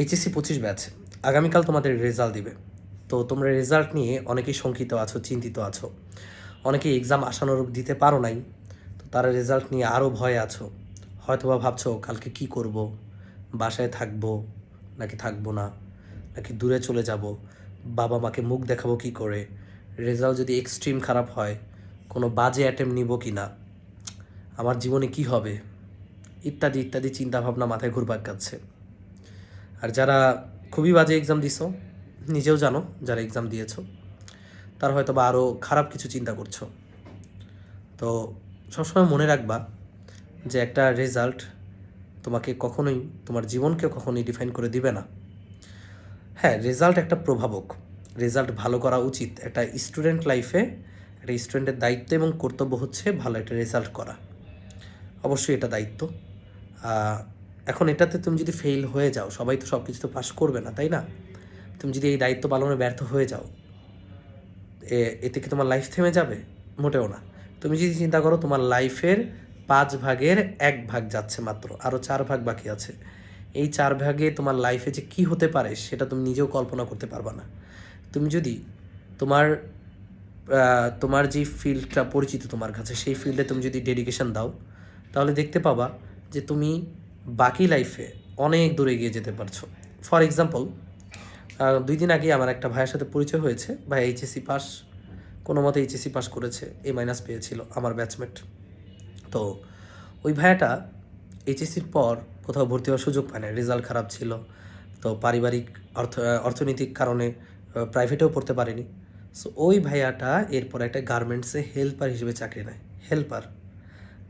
HSC পঁচিশ batch আগামীকাল তোমাদের রেজাল্ট দিবে। তো তোমরা রেজাল্ট নিয়ে অনেকেই শঙ্কিত আছো, চিন্তিত আছো। অনেকেই এক্সাম আশানুরূপ দিতে পারো নাই, তো তারা রেজাল্ট নিয়ে আরও ভয়ে আছো। হয়তোবা ভাবছ, কালকে কি করব? বাসায় থাকব নাকি থাকব না? নাকি দূরে চলে যাব? বাবা মাকে মুখ দেখাবো কি করে? রেজাল্ট যদি এক্সট্রিম খারাপ হয়, কোনো বাজে অ্যাটেম্প নিব কি না? আমার জীবনে কি হবে? ইত্যাদি ইত্যাদি চিন্তাভাবনা মাথায় ঘুরপাক খাচ্ছে। আর যারা খুবই বাজে এক্সাম দিছো, নিজেও জানো যারা এক্সাম দিয়েছ, তার হয়তো বা আরও খারাপ কিছু চিন্তা করছ। তো সবসময় মনে রাখবা যে একটা রেজাল্ট তোমাকে কখনোই, তোমার জীবনকে কখনোই ডিফাইন করে দিবে না। হ্যাঁ রেজাল্ট একটা প্রভাবক। রেজাল্ট ভালো করা উচিত। একটা স্টুডেন্ট লাইফে একটা স্টুডেন্টের দায়িত্ব এবং কর্তব্য হচ্ছে ভালো একটা রেজাল্ট করা। অবশ্যই এটা দায়িত্ব। এখন এটাতে তুমি যদি ফেল হয়ে যাও, সবাই তো সব কিছু তো পাস করবে না, তাই না? তুমি যদি এই দায়িত্ব পালনে ব্যর্থ হয়ে যাও, এ- এতে কি তোমার লাইফ থেমে যাবে? মোটেও না। তুমি যদি চিন্তা করো, তোমার লাইফের পাঁচ ভাগের এক ভাগ যাচ্ছে মাত্র আরও চার ভাগ বাকি আছে। এই চার ভাগে তোমার লাইফে যে কি হতে পারে, সেটা তুমি নিজেও কল্পনা করতে পারবা না। তুমি যদি তোমার তোমার যে ফিল্ডটা পরিচিত তোমার কাছে, সেই ফিল্ডে তুমি যদি ডেডিকেশন দাও, তাহলে দেখতে পাবা যে তুমি বাকি লাইফে অনেক দূরে এগিয়ে যেতে পারছ। ফর এক্সাম্পল দুই দিন আগে আমার একটা ভাইয়ের সাথে পরিচয় হয়েছে। ভাই এইচএসসি পাস কোনো মতে এইচএসসি পাস করেছে এ মাইনাস পেয়েছিল আমার ব্যাচমেট তো ওই ভাইয়াটা এইচএসসির পর কোথাও ভর্তি হওয়ার সুযোগ পায় না রেজাল্ট খারাপ ছিল। তো পারিবারিক অর্থ, অর্থনৈতিক কারণে প্রাইভেটেও পড়তে পারেনি। সো ওই ভাইয়াটা এরপর একটা গার্মেন্টসে হেল্পার হিসেবে চাকরি নেয়। হেল্পার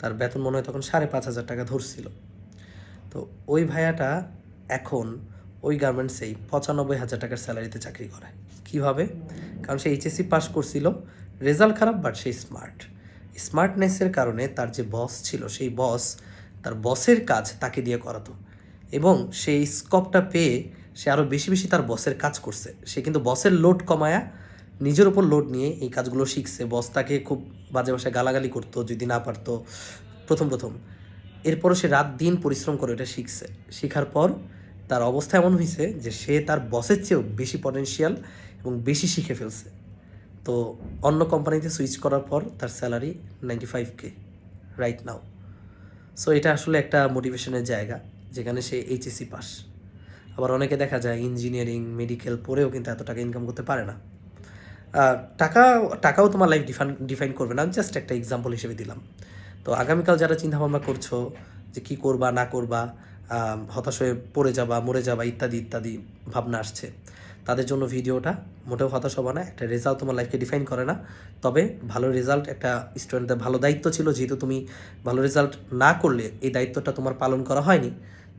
তার বেতন মনে হয় তখন সাড়ে পাঁচ হাজার টাকা ধরছিল। তো ওই ভাইয়াটা এখন ওই গার্মেন্টসেই পঁচানব্বই হাজার টাকার স্যালারিতে চাকরি করে। কীভাবে? কারণ সে এইচএসসি পাস করছিল, রেজাল্ট খারাপ বাট সে স্মার্ট স্মার্টনেসের কারণে তার যে বস ছিল, সেই বস তার বসের কাজ তাকে দিয়ে করাতো। এবং সেই স্কপটা পেয়ে সে আরও বেশি বেশি তার বসের কাজ করছে। সে কিন্তু বসের লোড কমায়া নিজের ওপর লোড নিয়ে এই কাজগুলো শিখছে। বস তাকে খুব বাজে বাসায় গালাগালি করতো যদি না পারতো। প্রথম প্রথম এরপরও সে রাত দিন পরিশ্রম করে এটা শিখছে। শেখার পর তার অবস্থা এমন হয়েছে যে সে তার বসের চেয়েও বেশি পটেনশিয়াল এবং বেশি শিখে ফেলছে। তো অন্য কোম্পানিতে সুইচ করার পর তার স্যালারি নাইনটি ফাইভ কে রাইট নাও সো এটা আসলে একটা মোটিভেশনের জায়গা, যেখানে সে এইচএসসি পাস আবার অনেকে দেখা যায় ইঞ্জিনিয়ারিং মেডিকেল পড়েও কিন্তু এত টাকা ইনকাম করতে পারে না। টাকা, টাকাও তোমার লাইফ ডিফাইন ডিফাইন করবে না। আমি জাস্ট একটা এক্সাম্পল হিসেবে দিলাম। তো আগামীকাল যারা চিন্তা ভাবনা করছ যে কি করবা, না করবা হতাশ হয়ে পড়ে যাবা, মরে যাবা, ইত্যাদি ইত্যাদি ভাবনা আসছে, তাদের জন্য ভিডিওটা মোটেও হতাশ হবা না। একটা রেজাল্ট তোমার লাইফকে ডিফাইন করে না। তবে ভালো রেজাল্ট একটা স্টুডেন্টদের ভালো দায়িত্ব ছিল, যেহেতু তুমি ভালো রেজাল্ট না করলে এই দায়িত্বটা তোমার পালন করা হয়নি,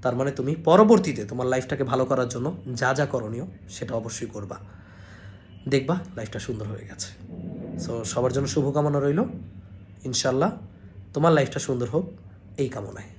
তার মানে তুমি পরবর্তীতে তোমার লাইফটাকে ভালো করার জন্য যা যা করণীয় সেটা অবশ্যই করবা। দেখবা লাইফটা সুন্দর হয়ে গেছে। সো সবার জন্য শুভকামনা রইল। ইনশাল্লাহ তোমার লাইফটা সুন্দর হোক এই কামনায়।